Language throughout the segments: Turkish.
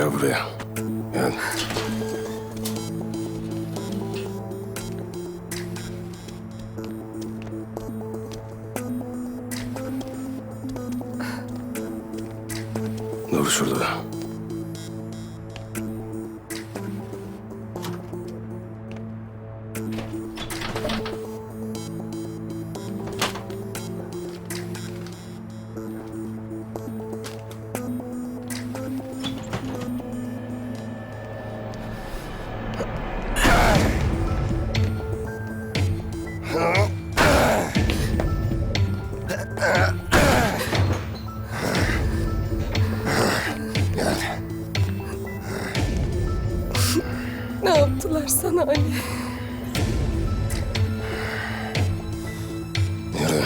Gel buraya. Gel. Dur şurada. Ne yaptılar sana Ali? Yürü.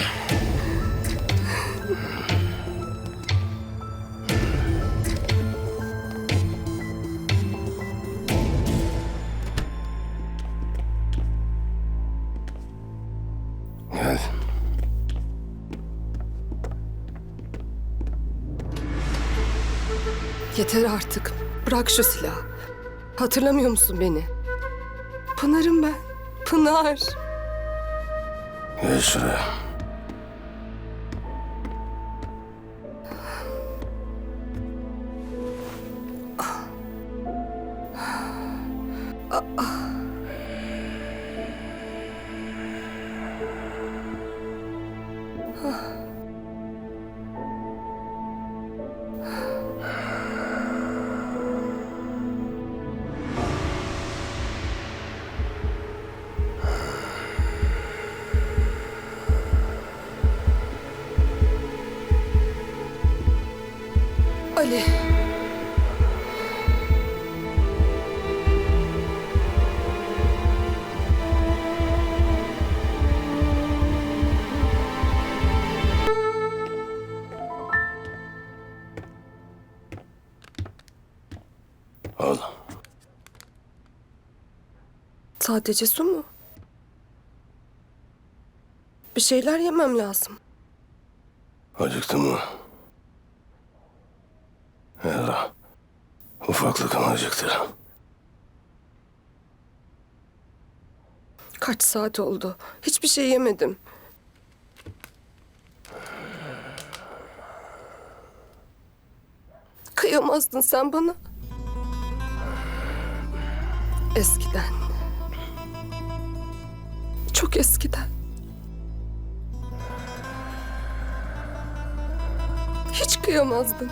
Gel. Yeter artık. Bırak şu silahı. Hatırlamıyor musun beni? Pınar'ım ben. Pınar. Gel şuraya. Ali. Al. Sadece su mu? Bir şeyler yemem lazım. Acıktın mı? Ya ufaklık ama. Kaç saat oldu? Hiçbir şey yemedim. Kıyamazdın sen bana. Eskiden. Çok eskiden. Hiç kıyamazdın.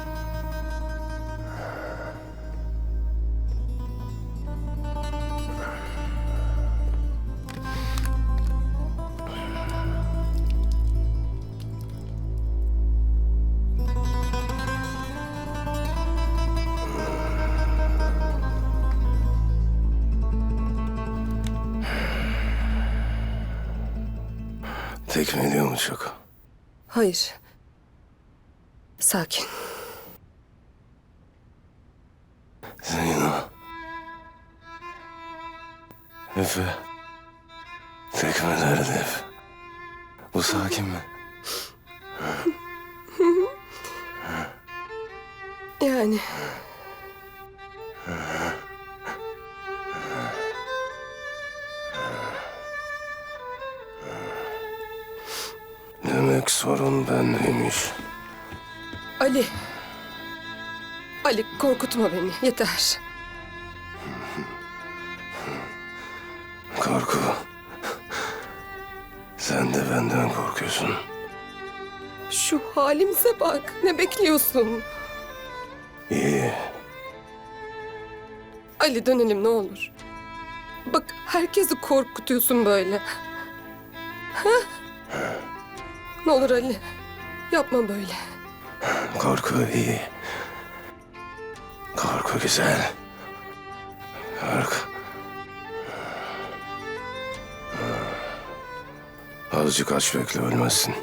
Tekmeliyor mu çok? Hayır. Sakin. Zeyno. Efe. Tekmeler hedef. Bu sakin mi? Yani sorun bendeymiş. Ali. Ali korkutma beni yeter. Korku. Sen de benden korkuyorsun. Şu halimize bak. Ne bekliyorsun? İyi. Ali dönelim ne olur. Bak herkesi korkutuyorsun böyle. Ha? Ne olur Ali. Yapma böyle. Korku iyi. Korku güzel. Korku. Azıcık aç bekle ölmezsin.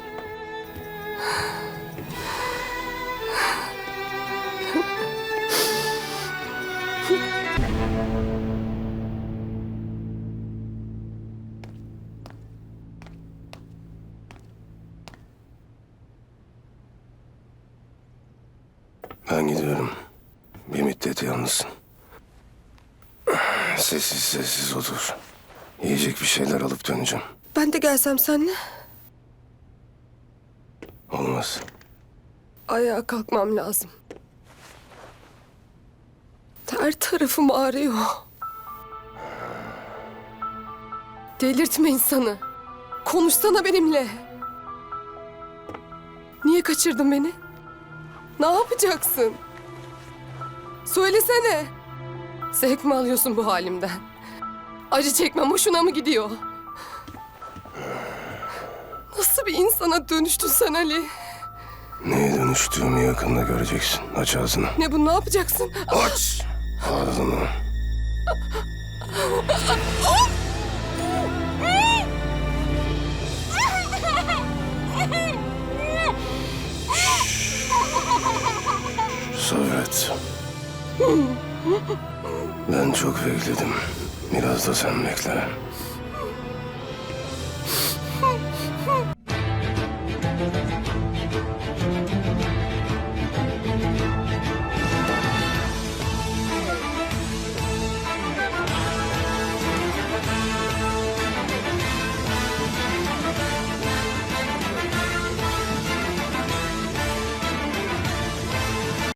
Bir müddet yalnızsın. Sessiz sessiz otur. Yiyecek bir şeyler alıp döneceğim. Ben de gelsem seninle. Olmaz. Ayağa kalkmam lazım. Her tarafım ağrıyor. Delirtme insanı. Konuşsana benimle. Niye kaçırdın beni? Ne yapacaksın? Söylesene. Zevk mi alıyorsun bu halimden? Acı çekmem hoşuna mı gidiyor? Nasıl bir insana dönüştün sen Ali? Neye dönüştüğümü yakında göreceksin. Aç ağzını. Ne bu ne yapacaksın? Aç ağzını. Sabret. Çok bekledim. Biraz da sen bekle.